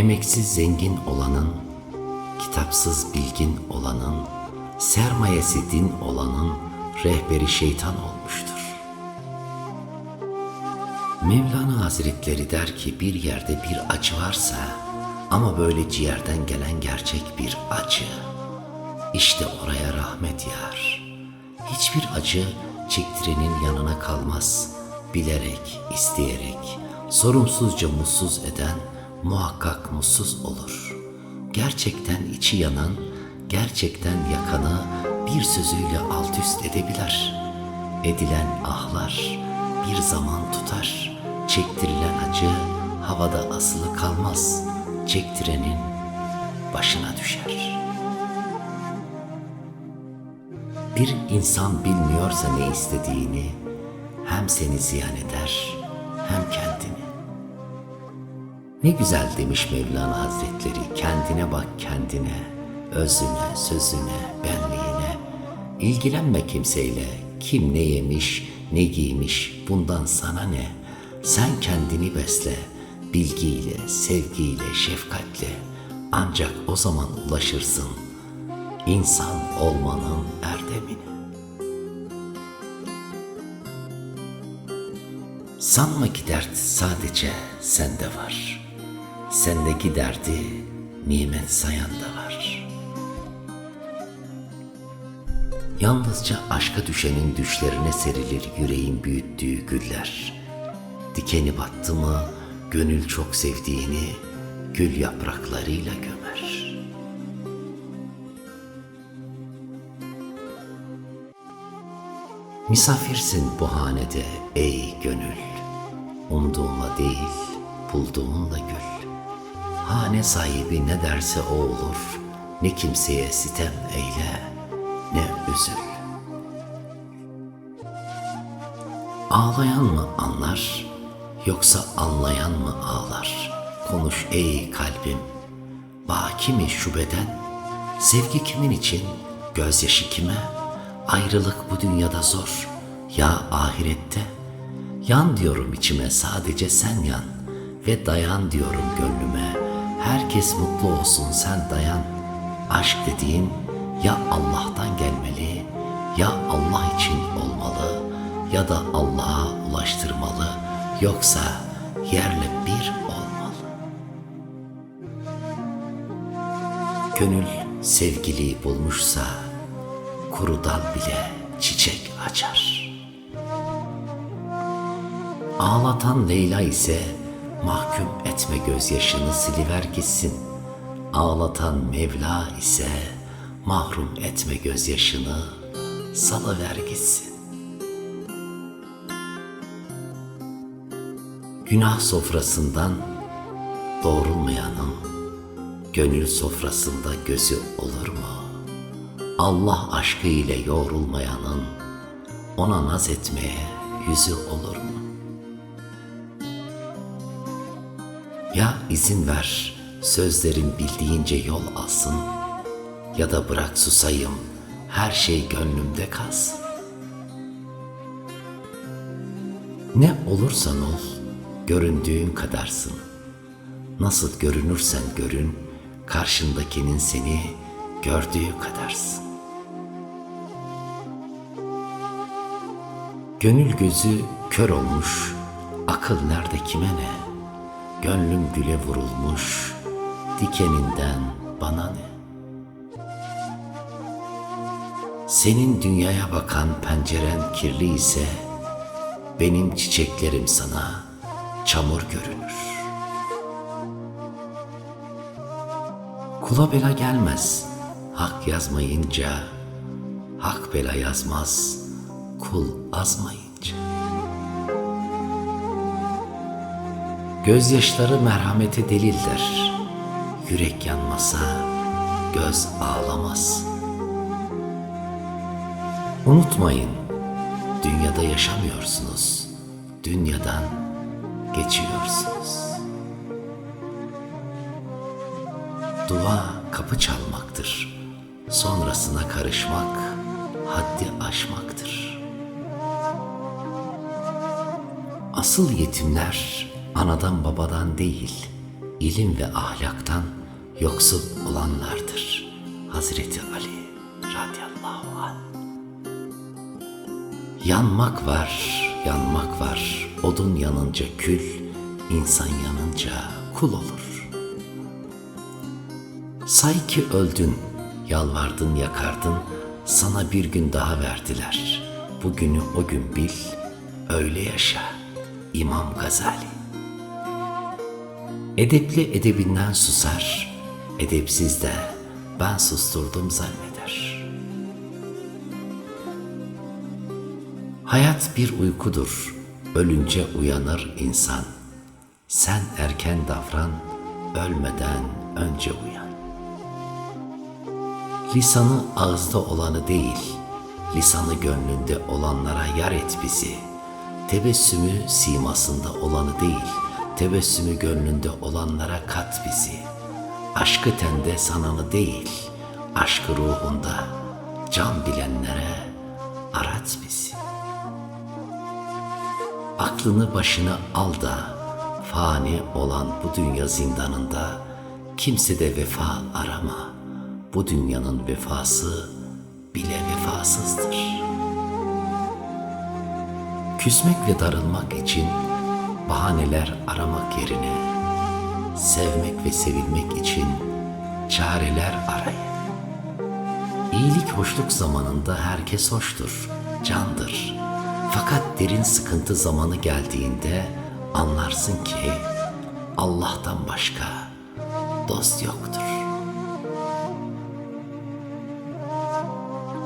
Emeksiz zengin olanın, kitapsız bilgin olanın, sermayesi din olanın rehberi şeytan olmuştur. Mevlana Hazretleri der ki bir yerde bir acı varsa ama böyle ciğerden gelen gerçek bir acı. İşte oraya rahmet yağar. Hiçbir acı çektirenin yanına kalmaz. Bilerek, isteyerek, sorumsuzca mutsuz eden muhakkak mutsuz olur. Gerçekten içi yanan, gerçekten yakanı bir sözüyle alt üst edebilir. Edilen ahlar bir zaman tutar. Çektirilen acı havada asılı kalmaz. Çektirenin başına düşer. Bir insan bilmiyorsa ne istediğini hem seni ziyan eder hem kendini. Ne güzel demiş Mevlana Hazretleri kendine bak kendine, özüne, sözüne, benliğine. İlgilenme kimseyle, kim ne yemiş, ne giymiş, bundan sana ne? Sen kendini besle, bilgiyle, sevgiyle, şefkatle. Ancak o zaman ulaşırsın insan olmanın erdemine. Sanma ki dert sadece sende var. Sendeki derdi nimet sayan da var. Yalnızca aşka düşenin düşlerine serilir yüreğin büyüttüğü güller. Dikeni battı mı gönül çok sevdiğini gül yapraklarıyla gömer. Misafirsin bu hanede ey gönül. Umduğunla değil, bulduğunla gül. Hane sahibi ne derse o olur. Ne kimseye sitem eyle, ne üzül. Ağlayan mı anlar, yoksa anlayan mı ağlar? Konuş ey kalbim, baki mi şu beden? Sevgi kimin için, gözyaşı kime? Ayrılık bu dünyada zor, ya ahirette? Yan diyorum içime sadece sen yan ve dayan diyorum gönlüme. Herkes mutlu olsun sen dayan. Aşk dediğin ya Allah'tan gelmeli ya Allah için olmalı ya da Allah'a ulaştırmalı yoksa yerle bir olmalı. Gönül sevgiliyi bulmuşsa kuru dal bile çiçek açar. Ağlatan Leyla ise mahkum etme gözyaşını siliver gitsin. Ağlatan Mevla ise mahrum etme gözyaşını salıver gitsin. Günah sofrasından doğrulmayanın gönül sofrasında gözü olur mu? Allah aşkı ile yoğrulmayanın ona naz etmeye yüzü olur mu? Ya izin ver sözlerin bildiğince yol alsın ya da bırak susayım her şey gönlümde kalsın. Ne olursan ol göründüğün kadarsın. Nasıl görünürsen görün karşındakinin seni gördüğü kadarsın. Gönül gözü kör olmuş, akıl nerede kime ne? Gönlüm güle vurulmuş, dikeninden bana ne? Senin dünyaya bakan penceren kirli ise, benim çiçeklerim sana çamur görünür. Kula bela gelmez, hak yazmayınca, hak bela yazmaz, kul azmayınca. Gözyaşları merhamete delildir. Yürek yanmasa göz ağlamaz. Unutmayın, dünyada yaşamıyorsunuz. Dünyadan geçiyorsunuz. Dua kapı çalmaktır. Sonrasına karışmak haddi aşmaktır. Asıl yetimler anadan babadan değil, ilim ve ahlaktan yoksul olanlardır. Hazreti Ali radıyallahu anh. Yanmak var, yanmak var. Odun yanınca kül, insan yanınca kul olur. Say ki öldün, yalvardın yakardın, sana bir gün daha verdiler. Bugünü o gün bil, öyle yaşa. İmam Gazali Edepli edebinden susar, edepsiz de ben susturdum zanneder. Hayat bir uykudur, ölünce uyanır insan. Sen erken davran, ölmeden önce uyan. Lisanı ağızda olanı değil, lisanı gönlünde olanlara yar et bizi. Tebessümü simasında olanı değil, tebessümü gönlünde olanlara kat bizi. Aşkı tende sananı değil, aşkı ruhunda can bilenlere arat bizi. Aklını başına al da fani olan bu dünya zindanında kimse de vefa arama. Bu dünyanın vefası bile vefasızdır. Küsmek ve darılmak için bahaneler aramak yerine sevmek ve sevilmek için çareler arayın. İyilik hoşluk zamanında herkes hoştur, candır. Fakat derin sıkıntı zamanı geldiğinde anlarsın ki Allah'tan başka dost yoktur.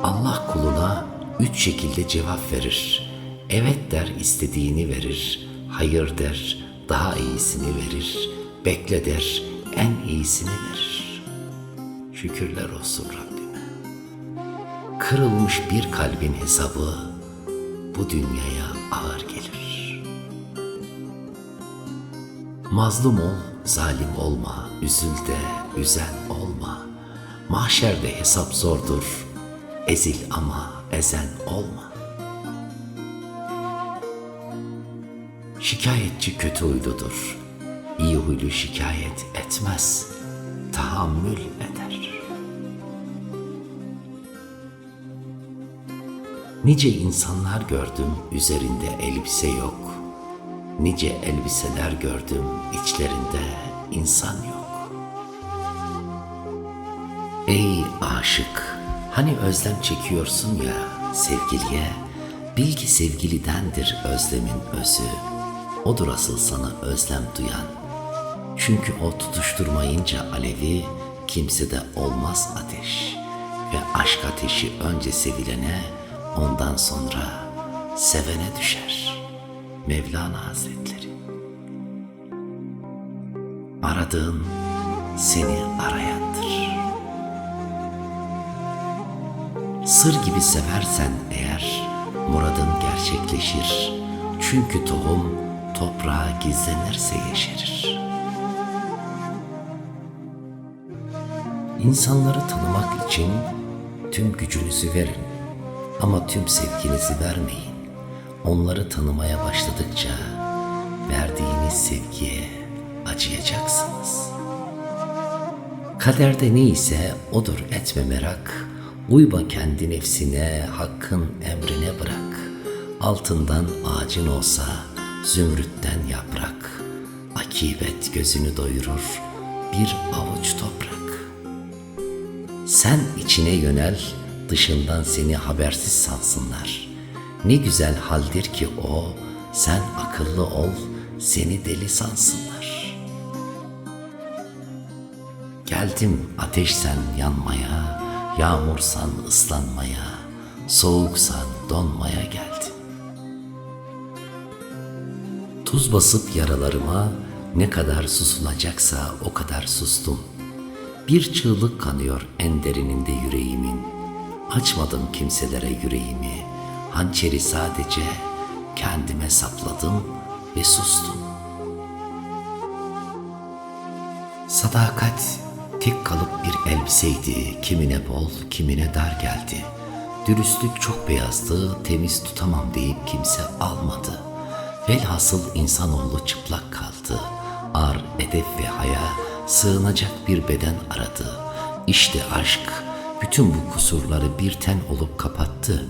Allah kuluna üç şekilde cevap verir. Evet der istediğini verir. Hayır der daha iyisini verir. Bekle der en iyisini verir. Şükürler olsun Rabbime. Kırılmış bir kalbin hesabı bu dünyaya ağır gelir. Mazlum ol, zalim olma, üzül de üzen olma. Mahşerde hesap zordur, ezil ama ezen olma. Şikayetçi kötü huyludur, iyi huylu şikayet etmez, tahammül eder. Nice insanlar gördüm üzerinde elbise yok. Nice elbiseler gördüm içlerinde insan yok. Ey aşık, hani özlem çekiyorsun ya sevgiliye, bil ki sevgilidendir özlemin özü. Odur asıl sana özlem duyan. Çünkü o tutuşturmayınca alevi kimsede olmaz ateş. Ve aşk ateşi önce sevilene, ondan sonra sevene düşer. Mevlana Hazretleri. Aradığın seni arayandır. Sır gibi seversen eğer muradın gerçekleşir. Çünkü tohum toprağa gizlenirse yeşerir. İnsanları tanımak için tüm gücünüzü verin ama tüm sevginizi vermeyin. Onları tanımaya başladıkça verdiğiniz sevgiye acıyacaksınız. Kaderde neyse odur etme merak. Uyma kendi nefsine, hakkın emrine bırak. Altından ağacın olsa zümrütten yaprak. Akibet gözünü doyurur bir avuç toprak. Sen içine yönel, dışından seni habersiz sansınlar. Ne güzel haldir ki o, sen akıllı ol, seni deli sansınlar. Geldim ateşsen yanmaya, yağmursan ıslanmaya, soğuksan donmaya geldim. Tuz basıp yaralarıma ne kadar susulacaksa o kadar sustum. Bir çığlık kanıyor en derininde yüreğimin. Açmadım kimselere yüreğimi. Hançeri sadece kendime sapladım ve sustum. Sadakat tek kalıp bir elbiseydi. Kimine bol, kimine dar geldi. Dürüstlük çok beyazdı, temiz tutamam deyip kimse almadı. Velhasıl insanoğlu çıplak kaldı. ar, edep ve haya sığınacak bir beden aradı. İşte aşk bütün bu kusurları bir ten olup kapattı.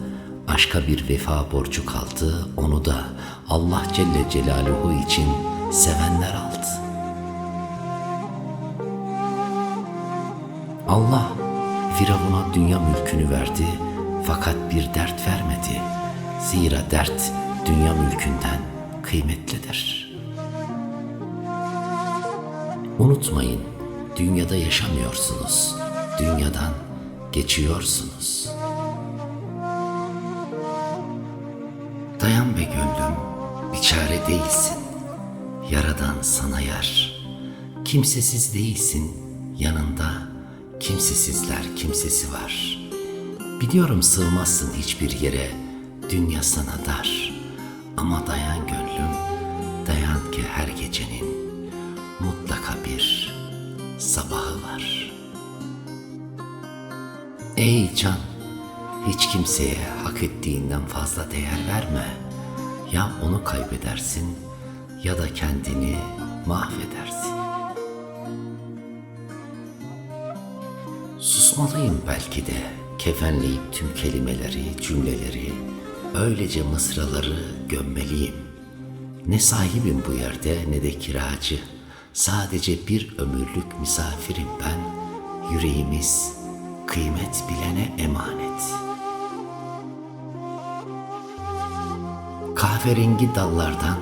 Aşka bir vefa borcu kaldı, onu da Allah Celle Celaluhu için sevenler aldı. Allah Firavun'a dünya mülkünü verdi fakat bir dert vermedi. Zira dert dünya mülkünden kıymetlidir. Unutmayın, dünyada yaşamıyorsunuz, dünyadan geçiyorsunuz. Dayan be gönlüm, bir çare değilsin. Yaradan sana yar. Kimsesiz değilsin, yanında kimsesizler kimsesi var. Biliyorum sığmazsın hiçbir yere, dünya sana dar. Ama dayan gönlüm, dayan ki her gecenin mutlaka bir sabahı var. Ey can, hiç kimseye hak ettiğinden fazla değer verme. Ya onu kaybedersin ya da kendini mahvedersin. Susmalıyım belki de kefenleyip tüm kelimeleri, cümleleri, öylece mısraları gömmeliyim. Ne sahibim bu yerde ne de kiracı. Sadece bir ömürlük misafirim ben. Yüreğimiz kıymet bilene emanet. Kahverengi dallardan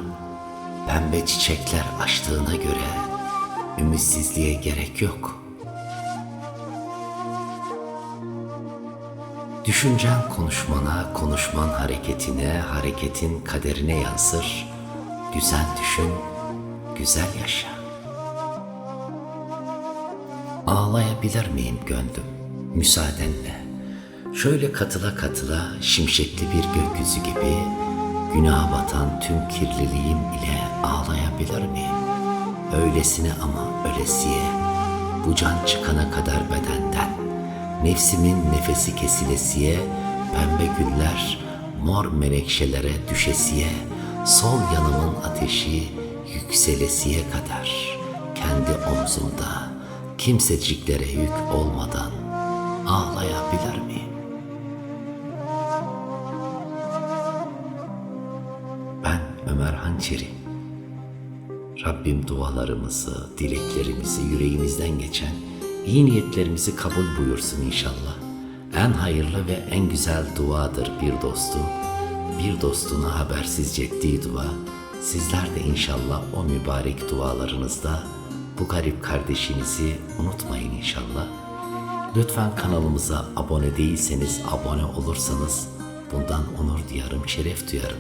pembe çiçekler açtığına göre ümitsizliğe gerek yok.'' Düşüncen konuşmana, konuşman hareketine, hareketin kaderine yansır. Güzel düşün, güzel yaşa. Ağlayabilir miyim gönlüm, müsaadenle? Şöyle katıla katıla şimşekli bir gökyüzü gibi günaha batan tüm kirliliğim ile ağlayabilir miyim? Öylesine ama ölesiye, bu can çıkana kadar bedenden, Nefsimin nefesi kesilesiye, pembe güller, mor menekşelere düşesiye, sol yanımın ateşi yükselesiye kadar, kendi omzumda kimseciklere yük olmadan ağlayabilir miyim? Ben Ömer Hançeri. Rabbim dualarımızı, dileklerimizi yüreğimizden geçen iyi niyetlerimizi kabul buyursun inşallah. En hayırlı ve en güzel duadır bir dostu. Bir dostuna habersizce ettiği dua. Sizler de inşallah o mübarek dualarınızda bu garip kardeşinizi unutmayın inşallah. Lütfen kanalımıza abone değilseniz abone olursanız bundan onur duyarım, şeref duyarım.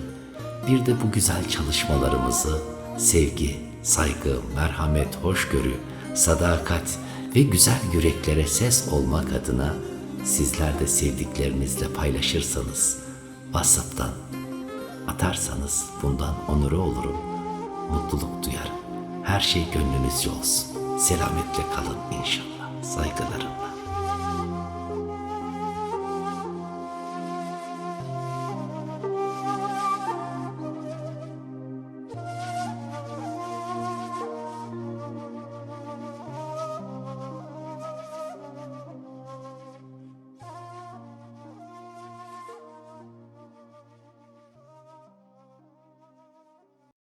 Bir de bu güzel çalışmalarımızı sevgi, saygı, merhamet, hoşgörü, sadakat ve güzel yüreklere ses olmak adına sizler de sevdiklerinizle paylaşırsanız, WhatsApp'tan atarsanız bundan onuru olurum, mutluluk duyarım. Her şey gönlünüzce olsun. Selametle kalın inşallah. Saygılarımla.